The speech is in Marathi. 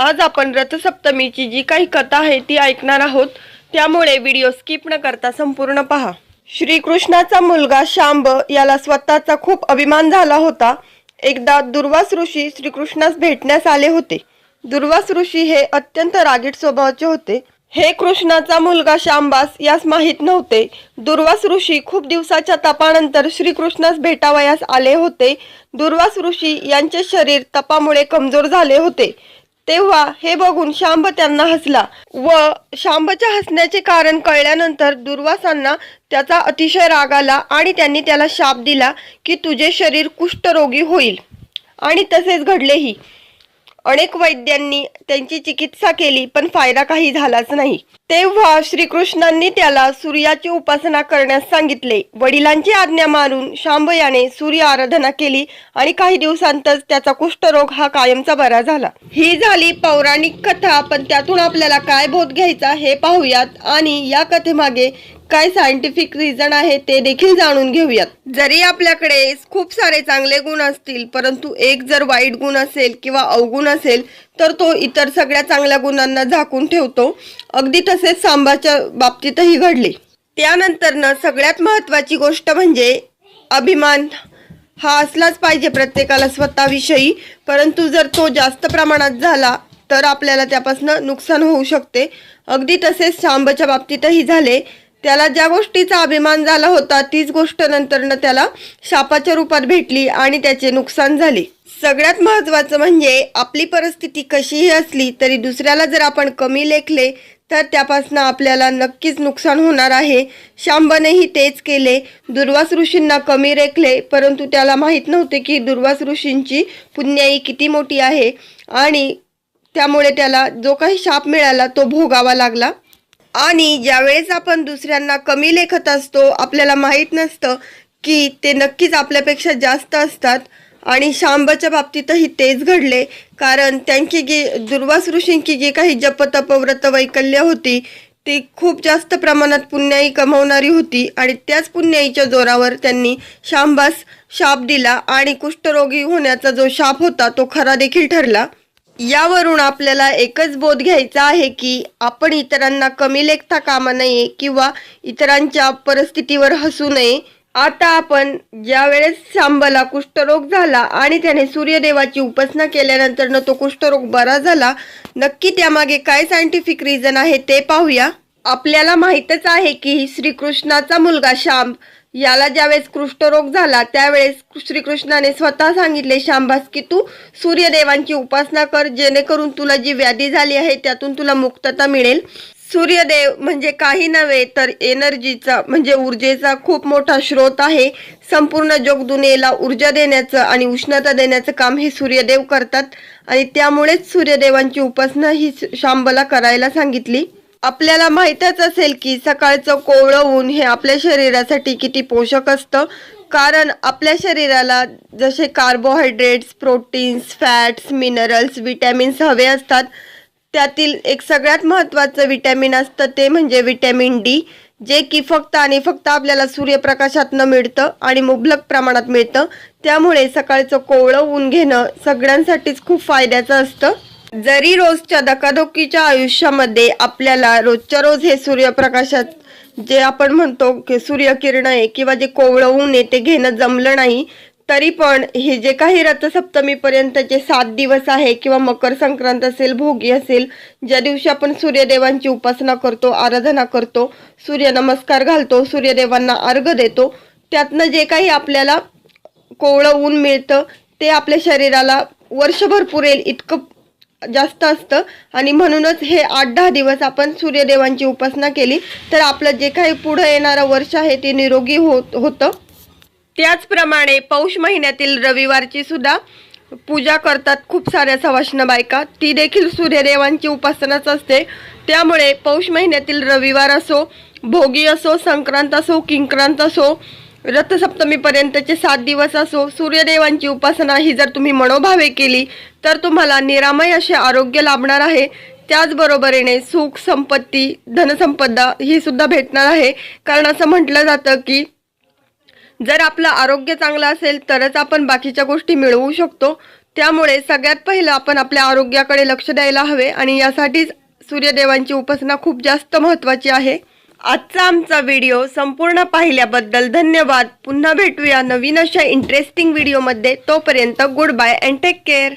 आज आपण रथसप्तमीची जी काही कथा आहे ती ऐकणार आहोत. त्यामुळे व्हिडिओ स्किप न करता संपूर्ण पहा. श्रीकृष्णाचा मुलगा शांब याला स्वतःचा खूप अभिमान झाला होता. एकदा दुर्वास ऋषी श्रीकृष्णास भेटण्यास आले होते. दुर्वास ऋषी हे अत्यंत रागीट स्वभावाचे होते. हे कृष्णाचा मुलगा शांबास यास माहीत नव्हते. दुर्वास ऋषी खूप दिवसाच्या तपानंतर श्रीकृष्णास भेटावयास आले होते. दुर्वास ऋषी यांचे शरीर तपामुळे कमजोर झाले होते. तेव्हा हे बघून शांब त्यांना हसला व शांबच्या हसण्याचे कारण कळल्यानंतर दुर्वासांना त्याचा अतिशय राग आला आणि त्यांनी त्याला शाप दिला की तुझे शरीर कुष्ठरोगी होईल. आणि तसेच घडलेही. अनेक वैद्यांनी त्यांची चिकित्सा केली पण फायदा काही झालाच नाही. तेव्हा श्रीकृष्णांनी त्याला सूर्याची उपासना करण्यास सांगितले. वडिलांची आज्ञा मानून शांब याने सूर्य आराधना केली आणि काही दिवसांतच त्याचा कुष्ठरोग हा कायमचा बरा झाला. ही झाली पौराणिक कथा पण त्यातून आपल्याला काय बोध घ्यायचा हे पाहूयात आणि या कथेमागे काय सायंटिफिक रिझन आहे ते देखील जाणून घेऊयात. जरी आपल्याकडे खूप सारे चांगले गुण असतील परंतु एक जर वाईट गुण असेल किंवा अवगुण असेल तर तो इतर सगळ्या चांगल्या गुणांना झाकून ठेवतो. अगदी तसेच सांबाच्या बाबतीतही घडले. त्यानंतरनं सगळ्यात महत्वाची गोष्ट म्हणजे अभिमान. हा असलाच पाहिजे प्रत्येकाला स्वतःविषयी परंतु जर तो जास्त प्रमाणात झाला तर आपल्याला त्यापासून नुकसान होऊ शकते. अगदी तसेच सांबच्या बाबतीतही झाले. त्याला ज्या गोष्टीचा अभिमान झाला होता तीच गोष्ट नंतरनं त्याला शापाच्या रूपात भेटली आणि त्याचे नुकसान झाले. सगळ्यात महत्त्वाचं म्हणजे आपली परिस्थिती कशीही असली तरी दुसऱ्याला जर आपण कमी लेखले तर त्यापासून आपल्याला नक्कीच नुकसान होणार आहे. शांबनेही तेच केले. दुर्वास ऋषींना कमी रेखले परंतु त्याला माहीत नव्हते की दुर्वास ऋषींची पुण्याई किती मोठी आहे आणि त्यामुळे त्याला जो काही शाप मिळाला तो भोगावा लागला. आणि ज्यावेळेस आपण दुसऱ्यांना कमी लेखत असतो आपल्याला माहीत नसतं की ते नक्कीच आपल्यापेक्षा जास्त असतात. आणि शांबाच्या बाबतीतही तेच घडले. कारण त्यांची जी दुर्वास ऋषींची जी काही जपतपव्रत वैकल्य होती ती खूप जास्त प्रमाणात पुण्याई कमवणारी होती. आणि त्याच पुण्याईच्या जोरावर त्यांनी शांबास शाप दिला आणि कुष्ठरोगी होण्याचा जो शाप होता तो खरा देखील ठरला. यावरून आपल्याला एकच बोध घ्यायचा आहे की आपण इतरांना कमी लेखता कामा नये किंवा इतरांच्या परिस्थितीवर हसू नये. आता आपण ज्या वेळेस सांबला कुष्ठरोग झाला आणि त्याने सूर्यदेवाची उपासना केल्यानंतर तो कुष्ठरोग बरा झाला नक्की त्यामागे काय सायंटिफिक रिझन आहे ते पाहूया. आपल्याला माहीतच आहे की श्रीकृष्णाचा मुलगा शांब याला ज्यावेळेस कृष्ठरोग झाला त्यावेळेस श्रीकृष्णाने स्वतः सांगितले शांभास की तू सूर्यदेवांची उपासना कर जेणेकरून तुला जी व्याधी झाली आहे त्यातून तुला मुक्तता मिळेल. सूर्यदेव म्हणजे काही नव्हे तर एनर्जीचा म्हणजे ऊर्जेचा खूप मोठा स्रोत आहे. संपूर्ण जगदुनियेला ऊर्जा देण्याचं आणि उष्णता देण्याचं काम हे सूर्यदेव करतात. आणि त्यामुळेच सूर्यदेवांची उपासना ही शांबला करायला सांगितली. आपल्याला माहीतच असेल की सकाळचं कोवळं ऊन हे आपल्या शरीरासाठी किती पोषक असतं. कारण आपल्या शरीराला जसे carbohydrates proteins fats minerals vitamins हवे असतात. त्यातील एक सगळ्यात महत्त्वाचं विटॅमिन असतं ते म्हणजे विटॅमिन डी जे की फक्त आणि फक्त आपल्याला सूर्यप्रकाशातनं मिळतं आणि मुबलक प्रमाणात मिळतं. त्यामुळे सकाळचं कोवळं ऊन घेणं सगळ्यांसाठीच खूप फायद्याचं असतं. जरी रोजच्या धकाधकीच्या आयुष्यामध्ये आपल्याला रोजच्या रोज हे सूर्यप्रकाशात जे आपण म्हणतो की सूर्यकिरण आहे किंवा जे कोवळं ऊन आहे ते घेणं जमलं नाही तरी पण हे जे काही रथसप्तमीपर्यंतचे सात दिवस आहे किंवा मकर संक्रांत असेल भोगी असेल ज्या दिवशी आपण सूर्यदेवांची उपासना करतो आराधना करतो सूर्यनमस्कार घालतो सूर्यदेवांना अर्घ देतो त्यातनं जे काही आपल्याला कोवळं ऊन मिळतं ते आपल्या शरीराला वर्षभर पुरेल इतकं जास्त असतं. आणि म्हणूनच हे आठ दहा दिवस आपण सूर्यदेवांची उपासना केली तर आपलं जे काही पुढं येणारं वर्ष आहे ते निरोगी होत होतं. त्याचप्रमाणे पौष महिन्यातील रविवारची सुद्धा पूजा करतात खूप साऱ्या सवाष्ण बायका. ती देखील सूर्यदेवांची उपासनाच असते. त्यामुळे पौष महिन्यातील रविवार असो भोगी असो संक्रांत असो किंक्रांत असो रथसप्तमीपर्यंतचे सात दिवस असो सूर्यदेवांची उपासना ही जर तुम्ही मनोभावे केली तर तुम्हाला निरामय असे आरोग्य लाभणार आहे. त्याचबरोबरीने सुख संपत्ती धनसंपदा ही सुद्धा भेटणार आहे. कारण असं म्हटलं जातं की जर आपलं आरोग्य चांगलं असेल तरच आपण बाकीच्या गोष्टी मिळवू शकतो. त्यामुळे सगळ्यात पहिलं आपण आपल्या आरोग्याकडे लक्ष द्यायला हवे आणि यासाठीच सूर्यदेवांची उपासना खूप जास्त महत्त्वाची आहे. आजचा आमचा व्हिडिओ संपूर्ण पाहिल्याबद्दल धन्यवाद. पुन्हा भेटूया नवीन अशा इंटरेस्टिंग व्हिडिओमध्ये तोपर्यंत good bye and take care